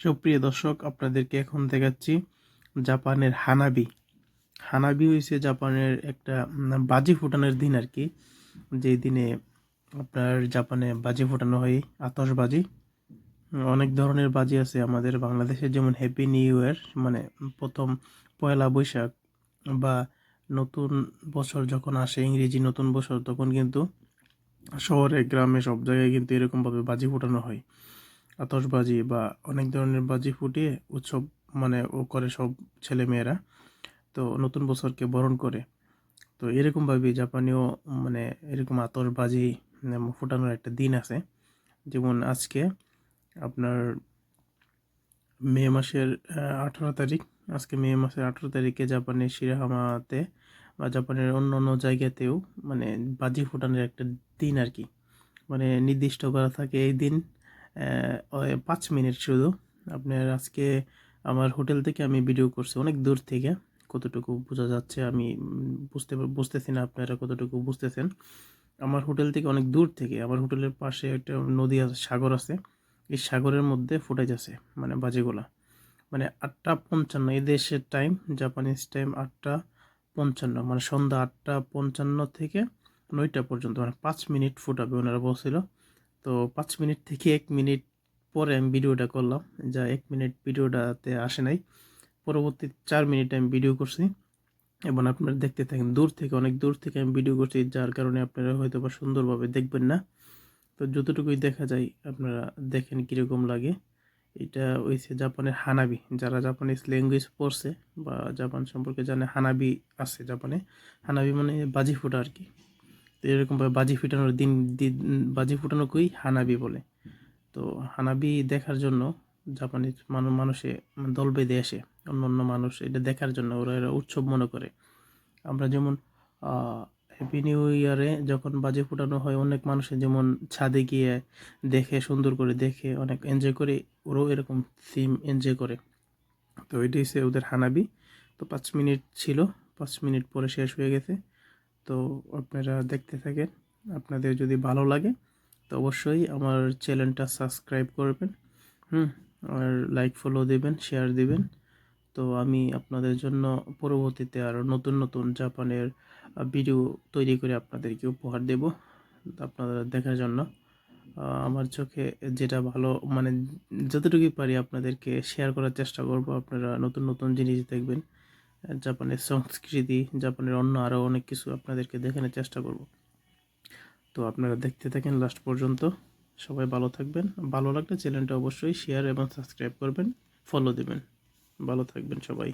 সুপ্রিয় দর্শক, আপনাদেরকে এখন দেখাচ্ছি জাপানের হানাবি। হানাবি হয়েছে জাপানের একটা বাজি ফুটানোর দিন আর কি। যেই দিনে আপনার জাপানে বাজি ফোটানো হয় আতশবাজি অনেক ধরনের বাজি আছে আমাদের বাংলাদেশে, যেমন হ্যাপি নিউ ইয়ার মানে প্রথম পয়লা বৈশাখ বা নতুন বছর যখন আসে, ইংরেজি নতুন বছর, তখন কিন্তু শহরে, গ্রামে সব জায়গায় কিন্তু এরকমভাবে বাজি ফোটানো হয়। আতশবাজি বা অনেক ধরনের বাজি ফুটিয়ে উৎসব মানে ও করে সব ছেলে মেয়েরা তো নতুন বছরকে বরণ করে। তো এরকমভাবে জাপানিও মানে এরকম আতশবাজি ফুটানোর একটা দিন আছে। যেমন আজকে আপনার মে মাসের আঠারো তারিখ। আজকে মে মাসের আঠারো তারিখে জাপানের শিরাহামাতে বা জাপানের অন্য অন্য জায়গাতেও মানে বাজি ফুটানোর একটা দিন আর কি মানে নির্দিষ্ট করা থাকে এই দিন। পাঁচ মিনিট শুধু আপনার আজকে আমার হোটেল থেকে আমি ভিডিও করছি অনেক দূর থেকে, কতটুকু বোঝা যাচ্ছে আমি বুঝতে বুঝতেছি না আপনারা কতটুকু বুঝতেছেন। আমার হোটেল থেকে অনেক দূর থেকে, আমার হোটেলের পাশে একটা নদী আছে, সাগর আছে, এই সাগরের মধ্যে ফুটে যাচ্ছে মানে বাজিগুলা মানে আটটা পঞ্চান্ন, এই দেশের টাইম জাপানিজ টাইম আটটা পঞ্চান্ন মানে সন্ধ্যা আটটা পঞ্চান্ন থেকে নয়টা পর্যন্ত মানে পাঁচ মিনিট ফুটাবে, ওনারা বলছিল। তো পাঁচ মিনিট থেকে এক মিনিট পরে আমি ভিডিওটা করলাম। যা এক মিনিট ভিডিওটাতে আসে নাই। পরবর্তী চার মিনিট আমি ভিডিও করছি। এবং আপনারা দেখতে থাকেন দূর থেকে, অনেক দূর থেকে আমি ভিডিও করছি, যার কারণে আপনারা হয়তো বা সুন্দরভাবে দেখবেন না। তো যতটুকুই দেখা যায়, আপনারা দেখেন কীরকম লাগে। এটা হয়েছে জাপানের হানাবি। যারা জাপানিজ ল্যাঙ্গুয়েজ পড়ছে বা জাপান সম্পর্কে জানে, হানাবি আছে জাপানে। হানাবি মানে বাজি ফোটা আর কি। তো এরকমভাবে বাজি ফুটানোর দিন দিন, বাজি ফুটানোকেই হানাবি বলে। তো হানাবি দেখার জন্য জাপানিজ মানুষ মানুষে দল বেঁধে আসে অন্য অন্য মানুষ এটা দেখার জন্য, ওরা এরা উৎসব মনে করে। আমরা যেমন হ্যাপি নিউ ইয়ারে যখন বাজি ফুটানো হয়, অনেক মানুষে যেমন ছাদে গিয়ে দেখে, সুন্দর করে দেখে, অনেক এনজয় করে, ওরাও এরকম থিম এনজয় করে। তো এটি হচ্ছে ওদের হানাবি। তো পাঁচ মিনিট ছিল, পাঁচ মিনিট পরে শেষ হয়ে গেছে। তো আপনারা দেখতে থাকেন। আপনাদের যদি ভালো লাগে, তো অবশ্যই আমার চ্যানেলটা সাবস্ক্রাইব করবেন, হুম, আর লাইক ফলো দিবেন শেয়ার দিবেন। তো আমি আপনাদের জন্য পরবর্তীতে আরও নতুন নতুন জাপানের ভিডিও তৈরি করে আপনাদেরকে উপহার দেব আপনারা দেখার জন্য। আমার চোখে যেটা ভালো মানে যতটুকুই পারি আপনাদেরকে শেয়ার করার চেষ্টা করব। আপনারা নতুন নতুন জিনিস দেখবেন। জাপানের সংস্কৃতি, জাপানের অন্য আরও অনেক কিছু আপনাদেরকে দেখানোর চেষ্টা করব। তো আপনারা দেখতে থাকেন লাস্ট পর্যন্ত। সবাই ভালো থাকবেন। ভালো লাগলে চ্যানেলটা অবশ্যই শেয়ার এবং সাবস্ক্রাইব করবেন। ফলো দেবেন। ভালো থাকবেন সবাই।